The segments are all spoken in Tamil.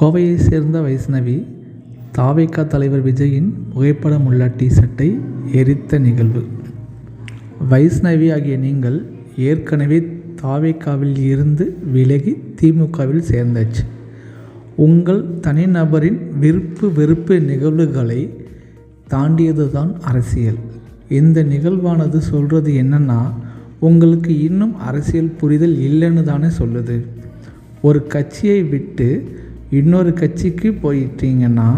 கோவையை சேர்ந்த வைஷ்ணவி தாவேகா தலைவர் விஜயின் புகைப்படம் உள்ள டிஷர்ட்டை எரித்த நிகழ்வு. வைஷ்ணவி ஆகிய நீங்கள் ஏற்கனவே தாவேக்காவில் இருந்து விலகி திமுகவில் சேர்ந்தாச்சு. உங்கள் தனிநபரின் விருப்பு வெறுப்பு நிகழ்வுகளை தாண்டியது தான் அரசியல். இந்த நிகழ்வானது சொல்கிறது என்னன்னா உங்களுக்கு இன்னும் அரசியல் புரிதல் இல்லைன்னு தானே சொல்லுது. ஒரு கட்சியை விட்டு இன்னொரு கட்சிக்கு போயிட்டீங்கன்னா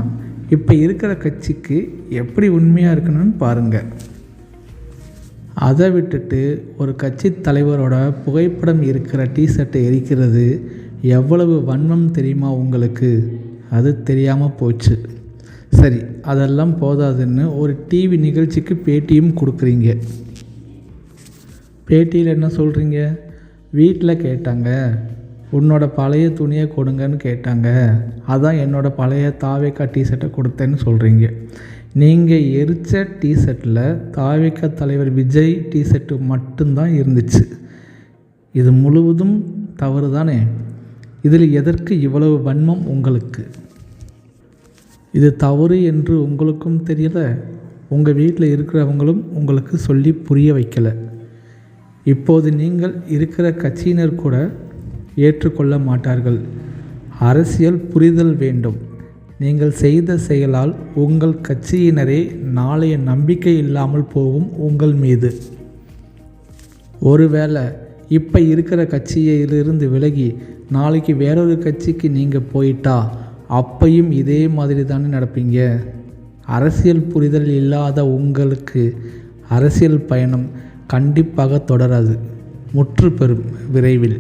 இப்போ இருக்கிற கட்சிக்கு எப்படி உண்மையாக இருக்கணும்னு பாருங்கள் அதை விட்டுட்டு ஒரு கட்சி தலைவரோட புகைப்படம் இருக்கிற டிஷர்ட்டை எரிக்கிறது எவ்வளவு வன்மம் தெரியுமா உங்களுக்கு? அது தெரியாமல் போச்சு. சரி அதெல்லாம் போதாதுன்னு ஒரு டிவி நிகழ்ச்சிக்கு பேட்டியும் கொடுக்குறீங்க. பேட்டியில் என்ன சொல்கிறீங்க வீட்டில் கேட்டாங்க. உன்னோட பழைய துணியை கொடுங்கன்னு கேட்டாங்க. அதான் என்னோட பழைய தாவேக்கா டிஷர்ட்டை கொடுத்தேன்னு சொல்கிறீங்க நீங்கள் எரித்த டிஷர்ட்டில் தாவேக்கா தலைவர் விஜய் டிஷர்ட்டு மட்டும்தான் இருந்துச்சு. இது முழுவதும் தவறு தானே? இதில் எதற்கு இவ்வளவு வன்மம் உங்களுக்கு? இது தவறு என்று உங்களுக்கும் தெரியல. உங்கள் வீட்டில் இருக்கிறவங்களும் உங்களுக்கு சொல்லி புரிய வைக்கலை. இப்போது நீங்கள் இருக்கிற கட்சியினர் கூட ஏற்றுக்கொள்ள மாட்டார்கள் அரசியல் புரிதல் வேண்டும். நீங்கள் செய்த செயலால் உங்கள் கட்சியினரே நாளைய நம்பிக்கை இல்லாமல் போகும் உங்கள் மீது. ஒருவேளை இப்போ இருக்கிற கட்சியிலிருந்து விலகி நாளைக்கு வேறொரு கட்சிக்கு நீங்கள் போயிட்டா அப்பையும் இதே மாதிரி தானே நடப்பீங்க. அரசியல் புரிதல் இல்லாத உங்களுக்கு அரசியல் பயணம் கண்டிப்பாக தொடராது. முற்று பெறும் விரைவில்.